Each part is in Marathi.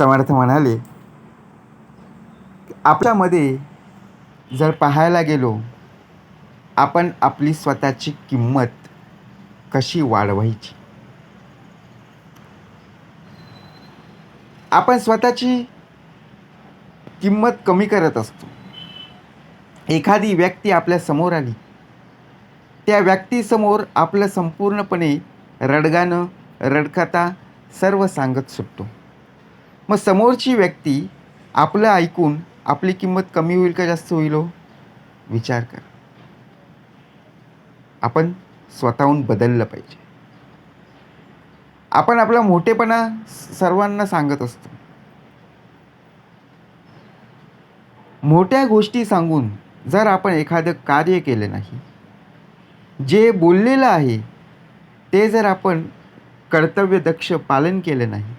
समर्थ म्हणाले आपल्यामध्ये जर पाहायला गेलो आपण आपली स्वतःची किंमत कशी वाढवायची? आपण स्वतःची किंमत कमी करत असतो. एखादी व्यक्ती आपल्यासमोर आली. त्या व्यक्तीसमोर आपलं संपूर्णपणे रडगाणं रडकथा सर्व सांगत सुटतो. मग समोरची व्यक्ती आपलं ऐकून आपली किंमत कमी होईल का जास्त होईल हो? विचार कर. आपण स्वतःहून बदललं पाहिजे. आपण आपला मोठेपणा सर्वांना सांगत असतो. मोठ्या गोष्टी सांगून जर आपण एखादं कार्य केलं नाही जे बोललेलं आहे ते जर आपण कर्तव्यदक्ष पालन केलं नाही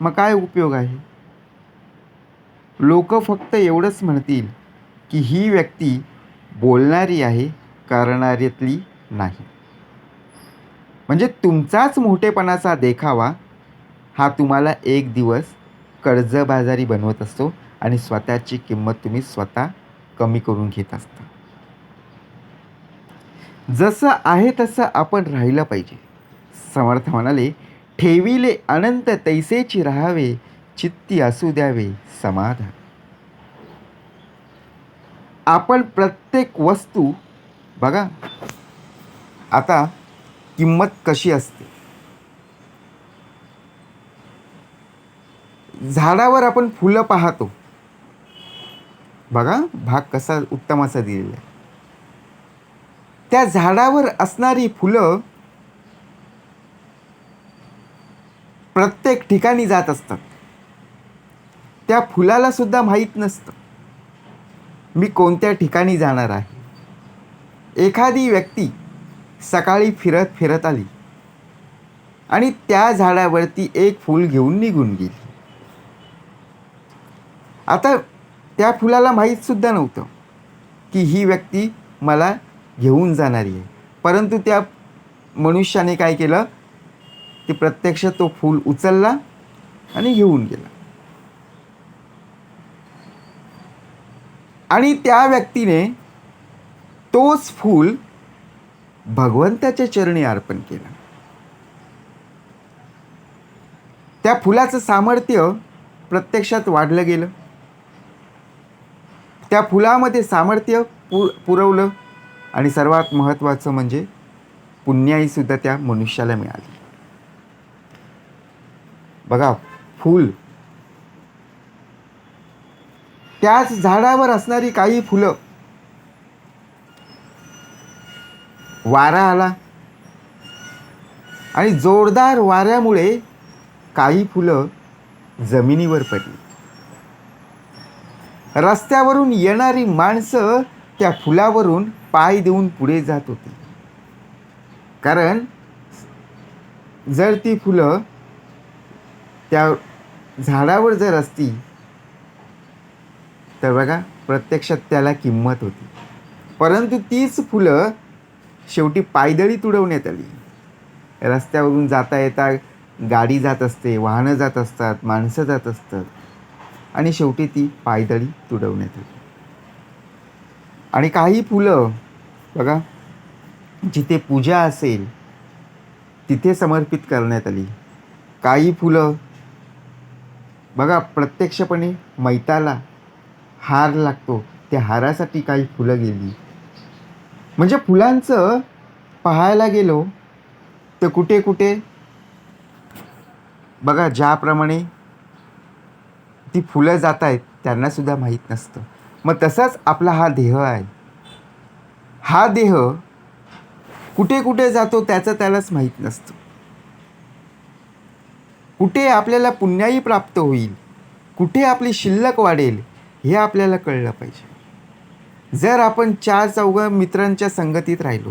मग काय उपयोग आहे? लोक फक्त एवढंच म्हणतील की ही व्यक्ती बोलणारी आहे करणाऱ्यातली नाही. म्हणजे तुमचाच मोठेपणाचा देखावा हा तुम्हाला एक दिवस कर्जबाजारी बनवत असतो आणि स्वतःची किंमत तुम्ही स्वतः कमी करून घेत असता. जसं आहे तसं आपण राहिलं पाहिजे. समर्थ म्हणाले ठेविले अनंत तैसेची राहावे चित्ती असू द्यावे समाधान. आपण प्रत्येक वस्तू बघा आता किंमत कशी असते? झाडावर आपण फुलं पाहतो. बघा भाग कसा उत्तम असा दिलेला आहे. त्या झाडावर असणारी फुलं प्रत्येक ठिकाणी जात असतात. त्या फुलाला सुद्धा माहीत नसतं. मी कोणत्या ठिकाणी जाणार आहे? एखादी व्यक्ती सकाळी फिरत फिरत आली आणि त्या झाडावरती एक फूल घेऊन निघून गेली. आता त्या फुलाला माहीतसुद्धा नव्हतं की ही व्यक्ती मला घेऊन जाणारी आहे. परंतु त्या मनुष्याने काय केलं? की प्रत्यक्ष तो फूल उचलला आणि घेऊन गेला. आणि त्या व्यक्तीने तोच फूल भगवंताच्या चरणी अर्पण केलं. त्या फुलाचं सामर्थ्य प्रत्यक्षात वाढलं गेलं. त्या फुलामध्ये सामर्थ्य पु पुरवलं आणि सर्वात महत्त्वाचं म्हणजे पुण्याईसुद्धा त्या मनुष्याला मिळाली. बघा फूल. त्याच झाडावर असणारी काही फुलं. वारा आला. आणि जोरदार वाऱ्यामुळे काही फुलं जमिनीवर पडली. रस्त्यावरून येणारी माणसं त्या फुलावरून पाय देऊन पुढे जात होती. कारण जर ती फुलं त्या झाडावर जर असती तर बघा प्रत्यक्षात त्याला किंमत होती. परंतु तीच फुलं शेवटी पायदळी तुडवण्यात आली. रस्त्यावरून जाता येता गाडी जात असते वाहनं जात असतात माणसं जात असतात. आणि शेवटी ती पायदळी तुडवण्यात आली. आणि काही फुलं बघा जिथे पूजा असेल तिथे समर्पित करण्यात आली. काही फुलं बघा प्रत्यक्षपणे मैताला हार लागतो. त्या हारासाठी काही फुलं गेली. म्हणजे फुलांचं पाहायला गेलो तर कुठे कुठे? बघा ज्याप्रमाणे ती फुलं जात आहेत त्यांनासुद्धा माहीत नसतं. मग तसाच आपला हा देह आहे. हा देह कुठे कुठे जातो त्याचं त्यालाच माहीत नसतं. कुठे आपल्याला पुण्याही प्राप्त होईल कुठे आपली शिल्लक वाढेल हे आपल्याला कळलं पाहिजे. जर आपण चार चौघ मित्रांच्या संगतीत राहिलो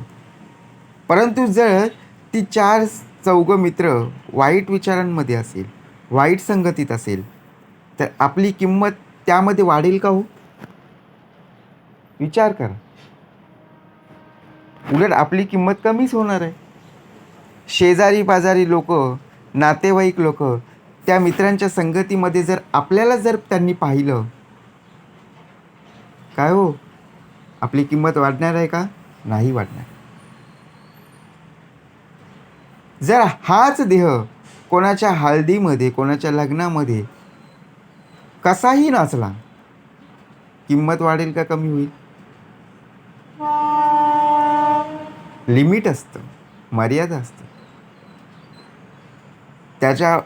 परंतु जर ती चार चौघ मित्र वाईट विचारांमध्ये असेल वाईट संगतीत असेल तर आपली किंमत त्यामध्ये वाढेल का हो? विचार करा. उलट आपली किंमत कमीच होणार आहे. शेजारी पाजारी लोक नातेवाईक लोक त्या मित्रांच्या संगतीमध्ये जर आपल्याला जर त्यांनी पाहिलं काय हो? आपली किंमत वाढणार आहे का? नाही वाढणार. जर हाच देह कोणाच्या हळदीमध्ये कोणाच्या लग्नामध्ये कसाही नाचला किंमत वाढेल का कमी होईल? लिमिट असतं मर्यादा असतं. त्याच्या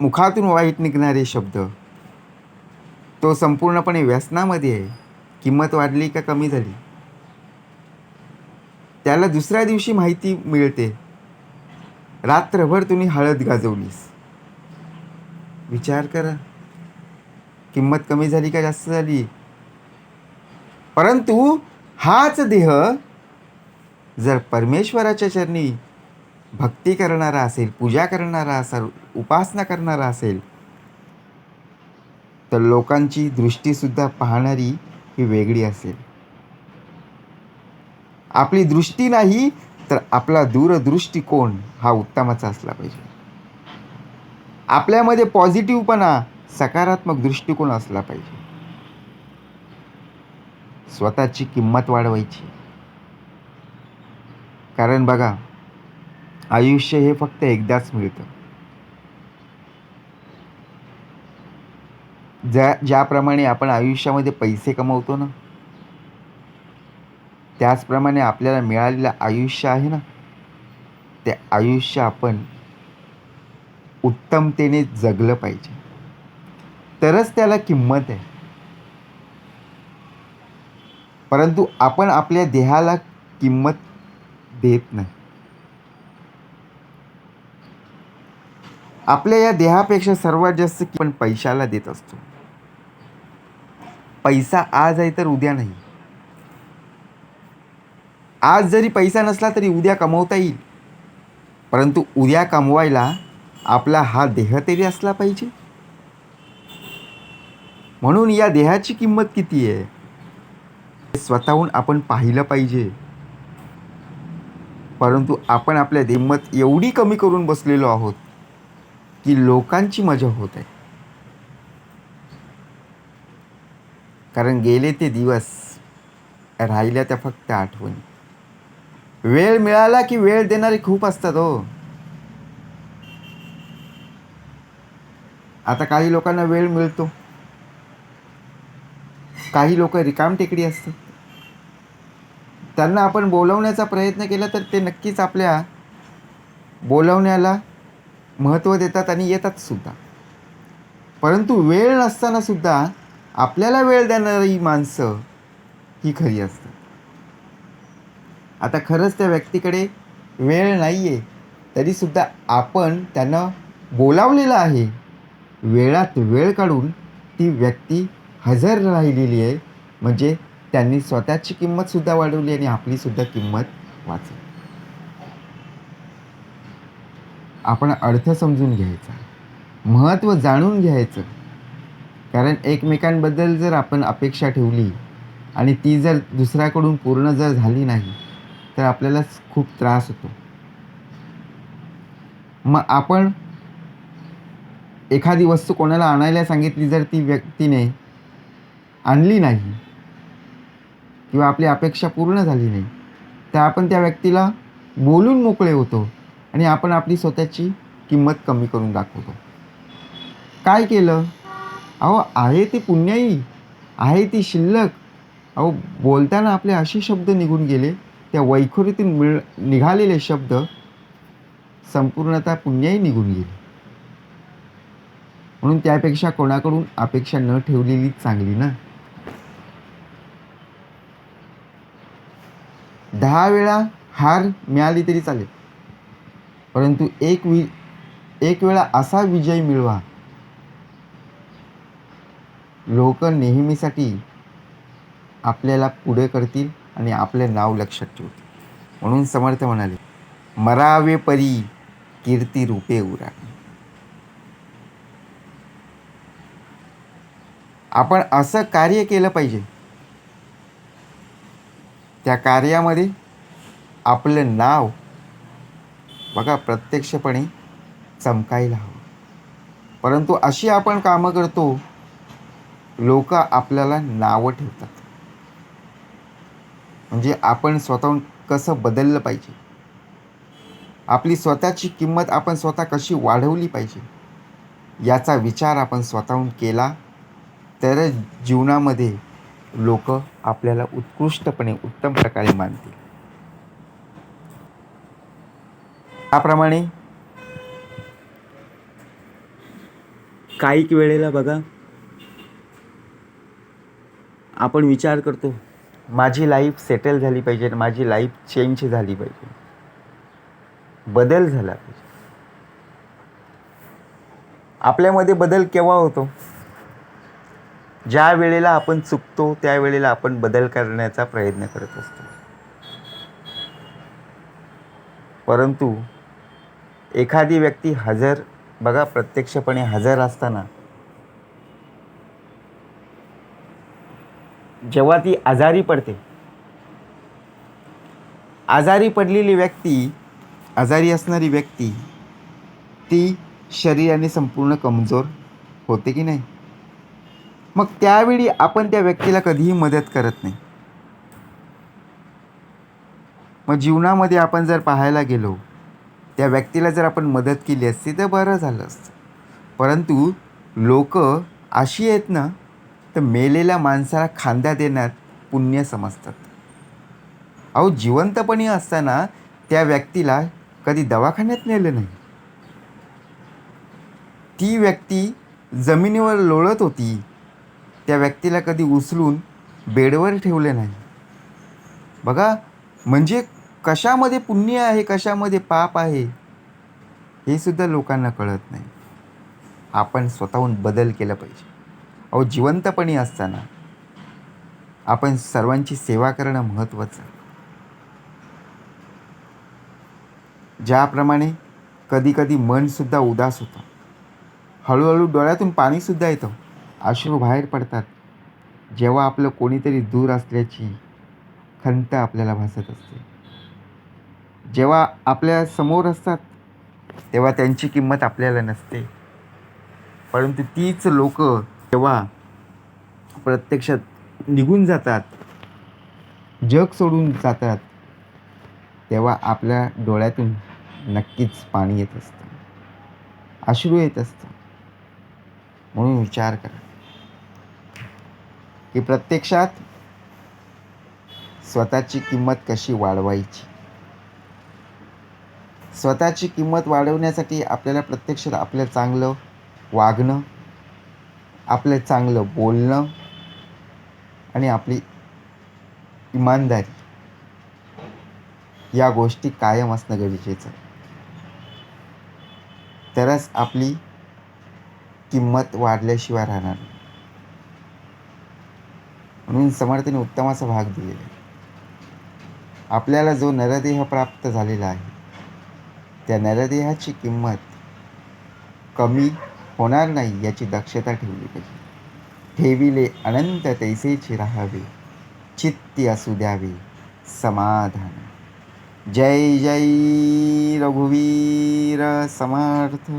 मुखातून वाईट निघणारे शब्द तो संपूर्णपणे व्यसनामध्ये आहे. किंमत वाढली का कमी झाली? त्याला दुसऱ्या दिवशी माहिती मिळते. रात्रभर तुम्ही हळद गाजवलीस. विचार करा. किंमत कमी झाली का जास्त झाली? परंतु हाच देह जर परमेश्वराच्या चरणी भक्ती करणारा असेल पूजा करणारा असेल उपासना करणारा असेल तर लोकांची दृष्टीसुद्धा पाहणारी ही वेगळी असेल. आपली दृष्टी नाही तर आपला दूरदृष्टिकोन हा उत्तमाचा असला पाहिजे. आपल्यामध्ये पॉझिटिव्हपणा सकारात्मक दृष्टिकोन असला पाहिजे. स्वतःची किंमत वाढवायची. कारण बघा आयुष्य हे फक्त एकदाच मिळतं. ज्या ज्याप्रमाणे आपण आयुष्यामध्ये पैसे कमवतो ना त्याचप्रमाणे आपल्याला मिळालेलं आयुष्य आहे ना ते आयुष्य आपण उत्तमतेने जगलं पाहिजे. तरच त्याला किंमत आहे. परंतु आपण आपल्या देहाला किंमत देत नाही. आपल्या या देहापेक्षा सर्वात जास्त आपण पैशाला देत असतो? पैसा आज आहे तर उद्या नाही. आज जरी पैसा नसला तरी उद्या कमवता येईल. परंतु उद्या कमवायला आपला हा देह तरी असला पाहिजे. म्हणून या देहाची किंमत किती आहे? स्वतःहून आपण पाहिलं पाहिजे. परंतु आपण आपल्या किंमत एवढी कमी करून बसलेलो आहोत. की लोकांची मजा होत आहे. कारण गेले ते दिवस राहिल्या त्या फक्त आठवणी. वेळ मिळाला की वेळ देणारे खूप असतात हो. आता काही लोकांना वेळ मिळतो. काही लोक रिकाम टेकडी असतात. त्यांना आपण बोलवण्याचा प्रयत्न केला तर ते नक्कीच आपल्या बोलवण्याला महत्त्व देतात आणि येतात सुद्धा. परंतु वेळ नसताना सुद्धा आपल्याला वेळ देणारी माणसं ही खरी असतात. आता खरंच त्या व्यक्तीकडे वेळ नाही आहे तरीसुद्धा आपण त्यांना बोलावलेलं आहे. वेळात वेळ काढून ती व्यक्ती हजर राहिलेली आहे. म्हणजे त्यांनी स्वतःची किंमतसुद्धा वाढवली आणि आपलीसुद्धा किंमत वाचली. आपण अर्थ समजून घ्यायचा महत्त्व जाणून घ्यायचं. कारण एकमेकांबद्दल जर आपण अपेक्षा ठेवली आणि ती जर दुसऱ्याकडून पूर्ण जर झाली नाही तर आपल्याला खूप त्रास होतो. मग आपण एखादी वस्तू कोणाला आणायला सांगितली जर ती व्यक्तीने आणली नाही किंवा आपली अपेक्षा पूर्ण झाली नाही तर आपण त्या व्यक्तीला बोलून मोकळे होतो. आणि आपण आपली स्वतःची किंमत कमी करून दाखवतो. काय केलं? अहो आहे ते पुण्याई आहे ती शिल्लक. अहो बोलताना आपले असे शब्द निघून गेले त्या वैखोरीतून मिळ निघालेले शब्द संपूर्णतः पुण्याही निघून गेले. म्हणून त्यापेक्षा कोणाकडून अपेक्षा न ठेवलेली चांगली ना? दहा वेळा हार मिळाली तरी चालेल. परंतु एक वि एक वेळा असा विजय मिळवा. लोक नेहमीसाठी आपल्याला पुढे करतील आणि आपले नाव लक्षात ठेवतील. म्हणून समर्थ म्हणाले मरावे परी कीर्ती रूपे उरा आपण असं कार्य केलं पाहिजे. त्या कार्यामध्ये आपलं नाव बघा प्रत्यक्षपणे चमकायला हवं. परंतु अशी आपण कामं करतो लोक आपल्याला नावं ठेवतात. म्हणजे आपण स्वतःहून कसं बदललं पाहिजे? आपली स्वतःची किंमत आपण स्वतः कशी वाढवली पाहिजे? याचा विचार आपण स्वतःहून केला तर जीवनामध्ये लोक आपल्याला उत्कृष्टपणे उत्तम प्रकारे मानतील. त्याप्रमाणे काही वेळेला बघा आपण विचार करतो माझी लाईफ सेटल झाली पाहिजे माझी लाईफ चेंज झाली पाहिजे. बदल झाला पाहिजे. आपल्यामध्ये बदल केव्हा होतो? ज्या वेळेला आपण चुकतो त्यावेळेला आपण बदल करण्याचा प्रयत्न करत असतो. परंतु एखादी व्यक्ती हजर बघा प्रत्यक्षपणे हजर असताना जेव्हा ती आजारी पडते आजारी पडलेली व्यक्ती आजारी असणारी व्यक्ती ती शरीराने संपूर्ण कमजोर होते की नाही? मग त्यावेळी आपण त्या व्यक्तीला कधीही मदत करत नाही. मग जीवनामध्ये आपण जर पाहायला गेलो त्या व्यक्तीला जर आपण मदत केली असती तर बरं झालं असतं. परंतु लोक अशी आहेत ना तर मेलेल्या माणसाला खांदा देण्यात पुण्य समजतात. अहो जिवंतपणी असताना त्या व्यक्तीला कधी दवाखान्यात नेलं नाही. ती व्यक्ती जमिनीवर लोळत होती. त्या व्यक्तीला कधी उचलून बेडवर ठेवले नाही. बघा म्हणजे कशामध्ये पुण्य आहे कशामध्ये पाप आहे हे सुद्धा लोकांना कळत नाही. आपण स्वतःहून बदल केला पाहिजे. अहो जिवंतपणी असताना आपण सर्वांची सेवा करणं महत्त्वाचं ज्याप्रमाणे कधीकधी मनसुद्धा उदास होतं. हळूहळू डोळ्यातून पाणीसुद्धा येतं. अश्रू बाहेर पडतात. जेव्हा आपलं कोणीतरी दूर असल्याची खंत आपल्याला भासत असते. जेव्हा आपल्यासमोर असतात तेव्हा त्यांची किंमत आपल्याला नसते. परंतु तीच लोक जेव्हा प्रत्यक्षात निघून जातात जग सोडून जातात तेव्हा आपल्या डोळ्यातून नक्कीच पाणी येत असतं. अश्रू येत असतं म्हणून विचार करा. की प्रत्यक्षात स्वतःची किंमत कशी वाढवायची? स्वतःची किंमत वाढवण्यासाठी आपल्याला प्रत्यक्षात आपलं चांगलं वागणं आपलं चांगलं बोलणं आणि आपली इमानदारी या गोष्टी कायम असणं गरजेचं तरच आपली किंमत वाढल्याशिवाय राहणार म्हणून समर्थने उत्तम असा भाग दिलेला आहे. आपल्याला जो नरदेह प्राप्त झालेला आहे त्या नरदेहाची किंमत कमी होणार नाही याची दक्षता ठेवली पाहिजे. ठेविले अनंत तैसेची राहावे. चित्ती असू द्यावे. समाधान. जय जय रघुवीर समर्थ.